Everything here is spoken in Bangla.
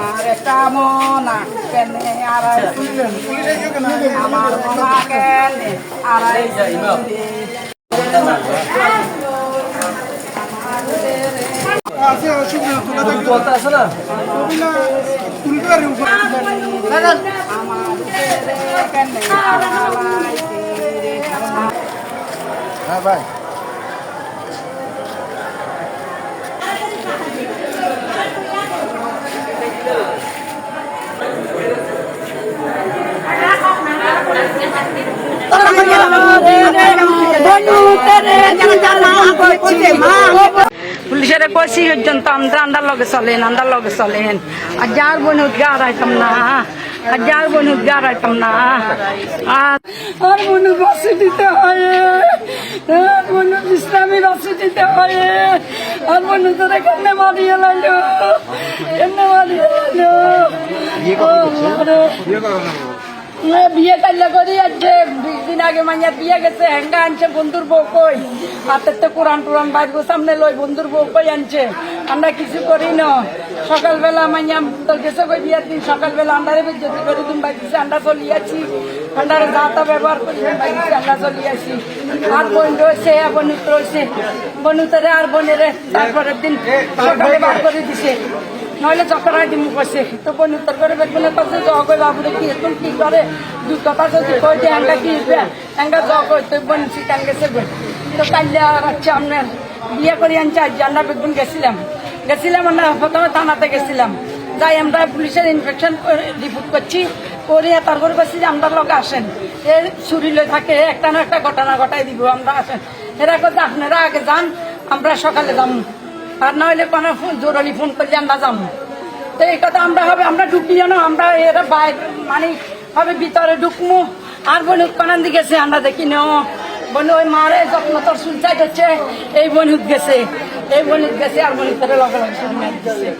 আমার একটা মনা কেনে আড়াই আমার মনা কেনে আড়াই আছে অসুবিধা তোলা থাকবে আছে না ছবিটা তুলতে পারি উপরে আমার কেনে আড়াই হ্যাঁ ভাই পুলিশের কষি পর্যন্ত আমরা আন্দার লগে চলেন আন্দার লগে চলেন। আর যার বোন উদ্গার আইতাম না আর যার বোন উদ্গার আইতাম না। আর বোন বাসে দিতে হয় আর ইসলামী বাসে দিতে হয়। আর বোন তোরা কেমনে মারিয়ে লাইলো কেমনে মারিয়ে লাইলো বিয়ে কাল্লা করি আজকে দিন আগে মাইয়া বিয়ে গেছে, হেঙ্গা আনছে, বন্ধুর বউ কই? হাতের তো কোরআন টুরান বাইর সামনে লই বন্ধুর বউ কই আনছে? আমরা কিছু করি না। সকালবেলা মাইয়া গেছে কই বিয়ের দিন, সকালবেলা আন্ডারে যদি করে দিন বাইতেছে আন্ডা চলিয়াছি আন্ডারে দাতা ব্যবহার করি বাইতেছে আন্ডা চলিয়াছি আর বোন রয়েছে বনুত রয়েছে। বনুতরে আর বোনেরে তারপরের দিন সকালে বার করে দিছে। নইলে চকরাই দিমু কইছে তো বোন উত্তর করে বেগুনে জগ কই বাবুরে কি এখন কি করে? দুই কথা যদি কই যে এঙ্গা কি এঙ্গা জগ কই, তো বোন শিকান গেছে গই তো কাল্লা আচ্ছা আপনার বিয়ে করে আনছে আমরা বেগুন গেছিলাম। গেছিলাম আমরা, প্রথমে থানাতে গেছিলাম। যাই আমরা পুলিশের ইনফেকশন রিপোর্ট করছি করে তারপর বলছি যে আমরা লোক আসেন। এ ছুরি লই থাকে, একটা না একটা ঘটনা ঘটাই দিব, আমরা আসেন। এরা কথা আপনারা আগে যান, আমরা সকালে যাব আর নইলে কোনো জরুরি ফোন করলে আমরা যাব। তো এই কথা আমরা হবে, আমরা ঢুকি জানো আমরা এরা বাইরে মানে হবে ভিতরে ঢুকমু। আর বোন উৎপাদন দিয়ে গেছে, আমরা দেখি নেও। বোন ওই মারে যত্ন তোর সুলচাই হচ্ছে এই বনুত গেছে, এই বনুত গেছে, আর বনুত করে লগে লগে